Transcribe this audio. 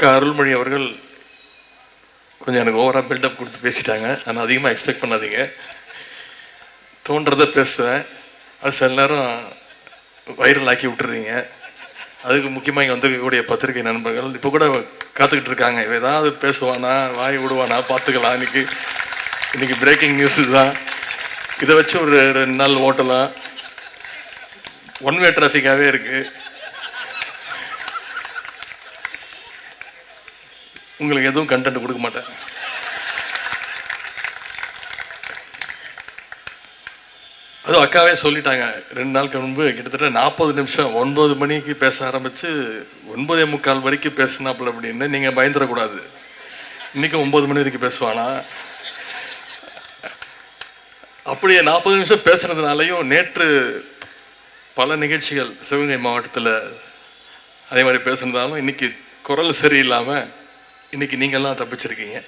அக்கா அருள்மொழி அவர்கள் கொஞ்சம் எனக்கு ஓவராக பில்டப் கொடுத்து பேசிட்டாங்க. ஆனால் அதிகமாக எக்ஸ்பெக்ட் பண்ணாதீங்க. தோன்றதை பேசுவேன். அது சில நேரம் வைரல் ஆக்கி விட்டுறீங்க. அதுக்கு முக்கியமாக இங்கே வந்திருக்கக்கூடிய பத்திரிகை நண்பர்கள் இப்போ கூட காத்துக்கிட்டு இருக்காங்க. ஏதாவது பேசுவானா வாய் விடுவானா பார்த்துக்கலாம். இன்னைக்கு இன்னைக்கு பிரேக்கிங் நியூஸ் தான் இதை வச்சு ஒரு ரெண்டு நாள் ஓட்டலாம். ஒன் வே டிராஃபிக்காகவே இருக்குது உங்களுக்கு எதுவும் கண்டென்ட் கொடுக்க மாட்டேன். அதுவும் அக்காவே சொல்லிட்டாங்க ரெண்டு நாளுக்கு முன்பு கிட்டத்தட்ட நாற்பது நிமிஷம் ஒன்பது மணிக்கு பேச ஆரம்பித்து ஒன்பதே முக்கால் வரைக்கும் பேசினாப்புல அப்படின்னு நீங்கள் பயந்துடக்கூடாது. இன்றைக்கி ஒம்பது மணி வரைக்கும் பேசுவானா? அப்படியே நாற்பது நிமிஷம் பேசுனதுனாலையும் நேற்று பல நிகழ்ச்சிகள் சிவகங்கை மாவட்டத்தில் அதே மாதிரி பேசுனதாலும் இன்னைக்கு குரல் சரியில்லாமல் இன்னைக்கு நீங்கள்லாம் தப்பிச்சிருக்கீங்க.